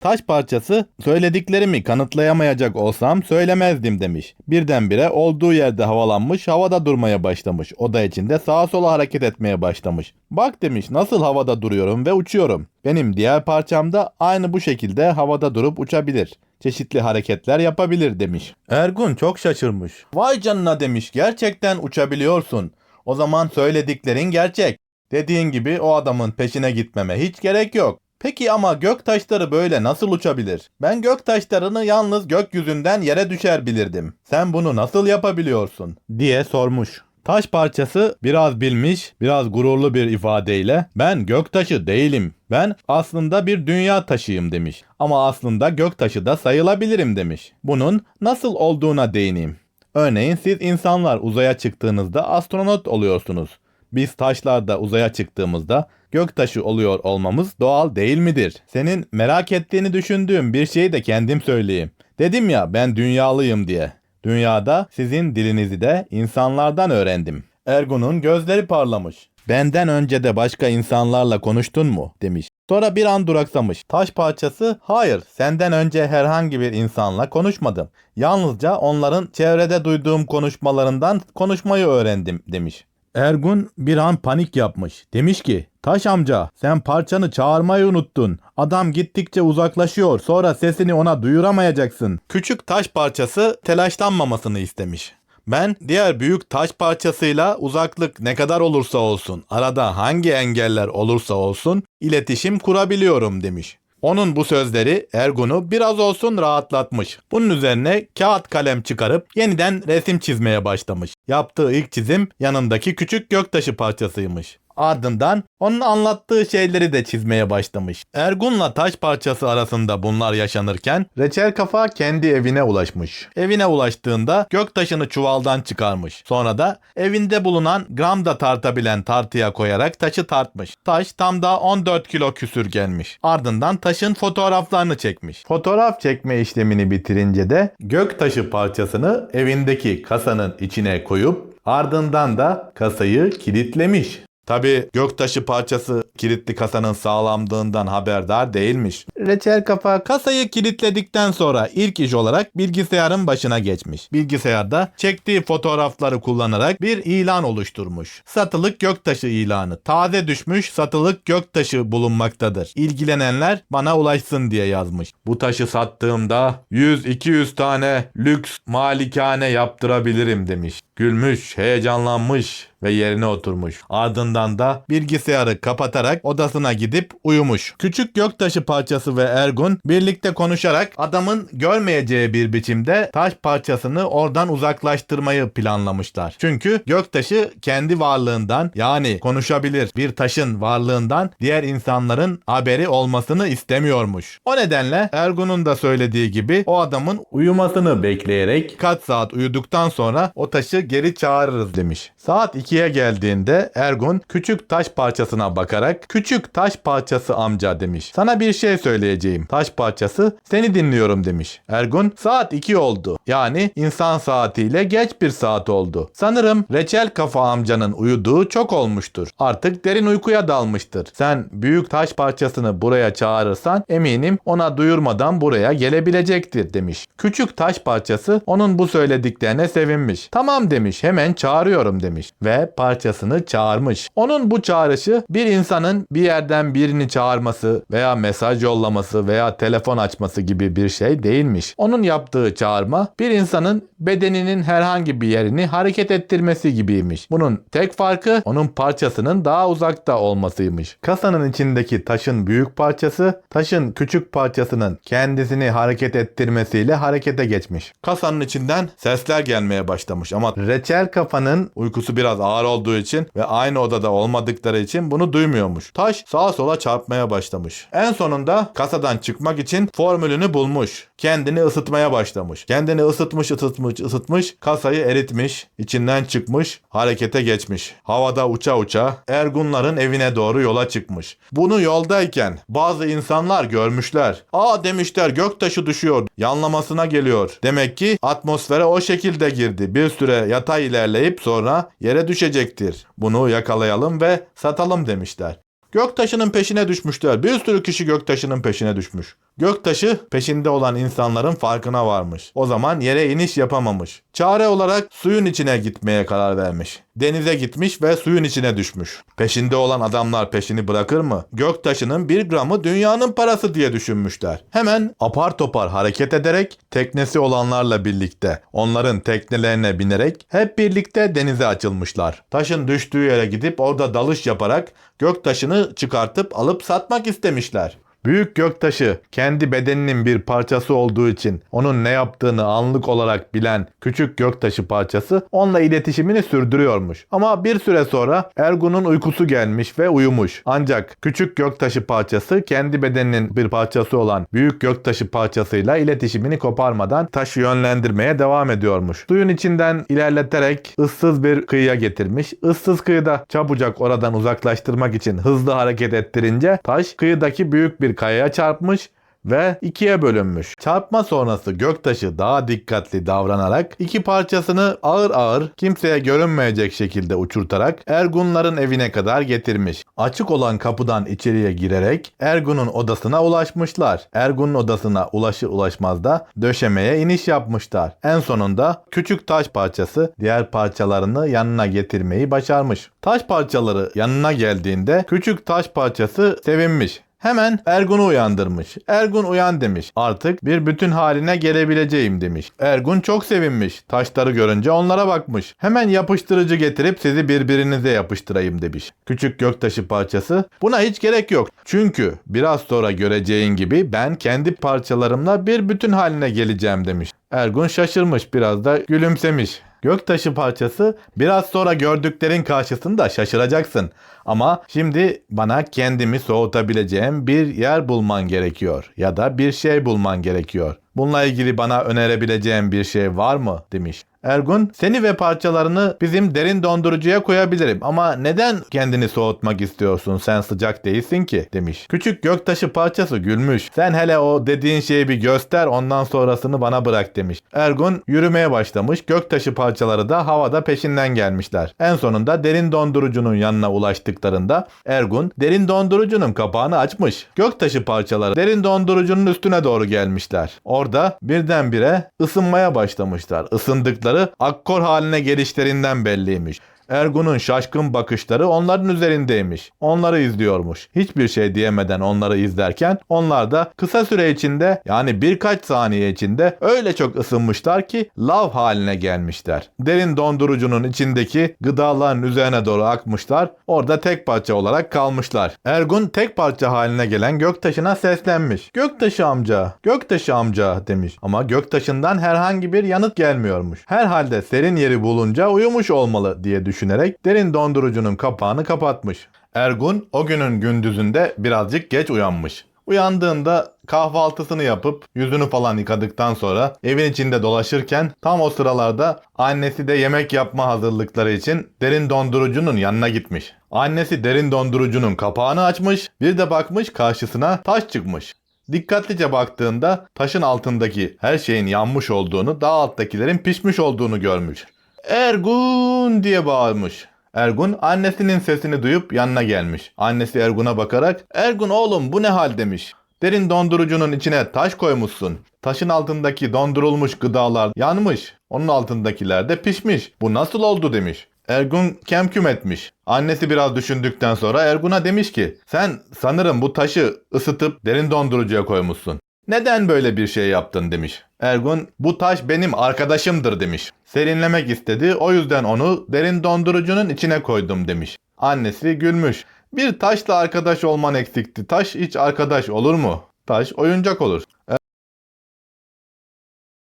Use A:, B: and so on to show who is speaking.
A: Taş parçası söylediklerimi kanıtlayamayacak olsam söylemezdim demiş. Birdenbire olduğu yerde havalanmış havada durmaya başlamış. Oda içinde sağa sola hareket etmeye başlamış. Bak demiş nasıl havada duruyorum ve uçuyorum. Benim diğer parçam da aynı bu şekilde havada durup uçabilir. Çeşitli hareketler yapabilir demiş. Ergun çok şaşırmış. Vay canına demiş gerçekten uçabiliyorsun. O zaman söylediklerin gerçek. Dediğin gibi o adamın peşine gitmeme hiç gerek yok. Peki ama gök taşları böyle nasıl uçabilir? Ben gök taşlarını yalnız gökyüzünden yere düşer bilirdim. Sen bunu nasıl yapabiliyorsun? diye sormuş. Taş parçası biraz bilmiş, biraz gururlu bir ifadeyle ben gök taşı değilim. Ben aslında bir dünya taşıyım demiş. Ama aslında gök taşı da sayılabilirim demiş. Bunun nasıl olduğuna değineyim. Örneğin siz insanlar uzaya çıktığınızda astronot oluyorsunuz. Biz taşlarda uzaya çıktığımızda göktaşı oluyor olmamız doğal değil midir? Senin merak ettiğini düşündüğüm bir şeyi de kendim söyleyeyim. Dedim ya ben dünyalıyım diye. Dünyada sizin dilinizi de insanlardan öğrendim. Ergun'un gözleri parlamış. Benden önce de başka insanlarla konuştun mu? demiş. Sonra bir an duraksamış. Taş parçası hayır senden önce herhangi bir insanla konuşmadım. Yalnızca onların çevrede duyduğum konuşmalarından konuşmayı öğrendim demiş. Ergun bir an panik yapmış. Demiş ki Taş amca sen parçanı çağırmayı unuttun. Adam gittikçe uzaklaşıyor sonra sesini ona duyuramayacaksın. Küçük taş parçası telaşlanmamasını istemiş. Ben diğer büyük taş parçasıyla uzaklık ne kadar olursa olsun, arada hangi engeller olursa olsun iletişim kurabiliyorum demiş. Onun bu sözleri Ergun'u biraz olsun rahatlatmış. Bunun üzerine kağıt kalem çıkarıp yeniden resim çizmeye başlamış. Yaptığı ilk çizim yanındaki küçük göktaşı parçasıymış. Ardından onun anlattığı şeyleri de çizmeye başlamış. Ergun'la taş parçası arasında bunlar yaşanırken Reçel Kafa kendi evine ulaşmış. Evine ulaştığında göktaşını çuvaldan çıkarmış. Sonra da evinde bulunan gram da tartabilen tartıya koyarak taşı tartmış. Taş tam da 14 kilo küsür gelmiş. Ardından taşın fotoğraflarını çekmiş. Fotoğraf çekme işlemini bitirince de göktaşı parçasını evindeki kasanın içine koyup ardından da kasayı kilitlemiş. Tabi göktaşı parçası kilitli kasanın sağlamlığından haberdar değilmiş. Reçel kafa kasayı kilitledikten sonra ilk iş olarak bilgisayarın başına geçmiş. Bilgisayarda çektiği fotoğrafları kullanarak bir ilan oluşturmuş. Satılık göktaşı ilanı. Taze düşmüş satılık göktaşı bulunmaktadır. İlgilenenler bana ulaşsın diye yazmış. Bu taşı sattığımda 100-200 tane lüks malikane yaptırabilirim demiş. Gülmüş, heyecanlanmış ve yerine oturmuş. Ardından da bilgisayarı kapatarak odasına gidip uyumuş. Küçük göktaşı parçası ve Ergun birlikte konuşarak adamın görmeyeceği bir biçimde taş parçasını oradan uzaklaştırmayı planlamışlar. Çünkü göktaşı kendi varlığından yani konuşabilir bir taşın varlığından diğer insanların haberi olmasını istemiyormuş. O nedenle Ergun'un da söylediği gibi o adamın uyumasını bekleyerek kaç saat uyuduktan sonra o taşı geri çağırırız demiş. Saat 2'ye geldiğinde Ergun küçük taş parçasına bakarak küçük taş parçası amca demiş. Sana bir şey söyleyeceğim. Taş parçası seni dinliyorum demiş. Ergun saat 2 oldu. Yani insan saatiyle geç bir saat oldu. Sanırım reçel kafa amcanın uyuduğu çok olmuştur. Artık derin uykuya dalmıştır. Sen büyük taş parçasını buraya çağırırsan eminim ona duyurmadan buraya gelebilecektir demiş. Küçük taş parçası onun bu söylediklerine sevinmiş. Tamam demiş hemen çağırıyorum demiş ve parçasını çağırmış. Onun bu çağrışı bir insanın bir yerden birini çağırması veya mesaj yollaması veya telefon açması gibi bir şey değilmiş. Onun yaptığı çağırma bir insanın bedeninin herhangi bir yerini hareket ettirmesi gibiymiş. Bunun tek farkı onun parçasının daha uzakta olmasıymış. Kasanın içindeki taşın büyük parçası taşın küçük parçasının kendisini hareket ettirmesiyle harekete geçmiş. Kasanın içinden sesler gelmeye başlamış ama reçel kafanın uykusu biraz ağır olduğu için ve aynı odada olmadıkları için bunu duymuyormuş. Taş sağa sola çarpmaya başlamış. En sonunda kasadan çıkmak için formülünü bulmuş. Kendini ısıtmaya başlamış. Kendini ısıtmış ısıtmış ısıtmış kasayı eritmiş. içinden çıkmış harekete geçmiş. Havada uça uça Ergunların evine doğru yola çıkmış. Bunu yoldayken bazı insanlar görmüşler. Aa demişler göktaşı düşüyor. Yanlamasına geliyor. Demek ki atmosfere o şekilde girdi. Bir süre yatay ilerleyip sonra yere düşecektir. Bunu yakalayalım ve satalım demişler. Göktaşının peşine düşmüşler. Bir sürü kişi göktaşının peşine düşmüş. Göktaşı peşinde olan insanların farkına varmış. O zaman yere iniş yapamamış. Çare olarak suyun içine gitmeye karar vermiş. Denize gitmiş ve suyun içine düşmüş. Peşinde olan adamlar peşini bırakır mı? Göktaşının bir gramı dünyanın parası diye düşünmüşler. Hemen apar topar hareket ederek teknesi olanlarla birlikte onların teknelerine binerek hep birlikte denize açılmışlar. Taşın düştüğü yere gidip orada dalış yaparak göktaşını çıkartıp alıp satmak istemişler. Büyük göktaşı kendi bedeninin bir parçası olduğu için onun ne yaptığını anlık olarak bilen küçük göktaşı parçası onunla iletişimini sürdürüyormuş. Ama bir süre sonra Ergun'un uykusu gelmiş ve uyumuş. Ancak küçük göktaşı parçası kendi bedeninin bir parçası olan büyük göktaşı parçasıyla iletişimini koparmadan taşı yönlendirmeye devam ediyormuş. Suyun içinden ilerleterek ıssız bir kıyıya getirmiş. Issız kıyıda çabucak oradan uzaklaştırmak için hızlı hareket ettirince taş kıyıdaki büyük bir kayaya çarpmış ve ikiye bölünmüş. Çarpma sonrası göktaşı daha dikkatli davranarak iki parçasını ağır ağır kimseye görünmeyecek şekilde uçurtarak Ergunların evine kadar getirmiş. Açık olan kapıdan içeriye girerek Ergun'un odasına ulaşmışlar. Ergun'un odasına ulaşır ulaşmaz da döşemeye iniş yapmışlar. En sonunda küçük taş parçası diğer parçalarını yanına getirmeyi başarmış. Taş parçaları yanına geldiğinde küçük taş parçası sevinmiş. Hemen Ergun'u uyandırmış. Ergun uyan demiş. Artık bir bütün haline gelebileceğim demiş. Ergun çok sevinmiş. Taşları görünce onlara bakmış. Hemen yapıştırıcı getirip sizi birbirinize yapıştırayım demiş. Küçük göktaşı parçası. Buna hiç gerek yok. Çünkü biraz sonra göreceğin gibi ben kendi parçalarımla bir bütün haline geleceğim demiş. Ergun şaşırmış biraz da gülümsemiş. Göktaşı parçası biraz sonra gördüklerin karşısında şaşıracaksın. Ama şimdi bana kendimi soğutabileceğim bir yer bulman gerekiyor ya da bir şey bulman gerekiyor. Bununla ilgili bana önerebileceğin bir şey var mı demiş. Ergun seni ve parçalarını bizim derin dondurucuya koyabilirim ama neden kendini soğutmak istiyorsun sen sıcak değilsin ki demiş. Küçük göktaşı parçası gülmüş. Sen hele o dediğin şeyi bir göster ondan sonrasını bana bırak demiş. Ergun yürümeye başlamış göktaşı parçaları da havada peşinden gelmişler. En sonunda derin dondurucunun yanına ulaştıklarında Ergun derin dondurucunun kapağını açmış. Göktaşı parçaları derin dondurucunun üstüne doğru gelmişler. Orada birdenbire ısınmaya başlamışlar. Isındıkları akkor haline gelişlerinden belliymiş. Ergun'un şaşkın bakışları onların üzerindeymiş. Onları izliyormuş. Hiçbir şey diyemeden onları izlerken onlar da kısa süre içinde yani birkaç saniye içinde öyle çok ısınmışlar ki lav haline gelmişler. Derin dondurucunun içindeki gıdaların üzerine doğru akmışlar. Orada tek parça olarak kalmışlar. Ergun tek parça haline gelen göktaşına seslenmiş. Göktaşı amca, göktaşı amca demiş. Ama göktaşından herhangi bir yanıt gelmiyormuş. Herhalde serin yeri bulunca uyumuş olmalı diye düşünmüş düşünerek derin dondurucunun kapağını kapatmış. Ergun o günün gündüzünde birazcık geç uyanmış. Uyandığında kahvaltısını yapıp yüzünü falan yıkadıktan sonra evin içinde dolaşırken tam o sıralarda annesi de yemek yapma hazırlıkları için derin dondurucunun yanına gitmiş. Annesi derin dondurucunun kapağını açmış bir de bakmış karşısına taş çıkmış. Dikkatlice baktığında taşın altındaki her şeyin yanmış olduğunu, daha alttakilerin pişmiş olduğunu görmüş. Ergun diye bağırmış. Ergun annesinin sesini duyup yanına gelmiş. Annesi Ergun'a bakarak Ergun oğlum bu ne hal demiş. Derin dondurucunun içine taş koymuşsun. Taşın altındaki dondurulmuş gıdalar yanmış. Onun altındakiler de pişmiş. Bu nasıl oldu demiş. Ergun kemküm etmiş. Annesi biraz düşündükten sonra Ergun'a demiş ki sen sanırım bu taşı ısıtıp derin dondurucuya koymuşsun. Neden böyle bir şey yaptın demiş. Ergun bu taş benim arkadaşımdır demiş. Serinlemek istedi o yüzden onu derin dondurucunun içine koydum demiş. Annesi gülmüş. Bir taşla arkadaş olman eksikti. Taş hiç arkadaş olur mu? Taş oyuncak olur.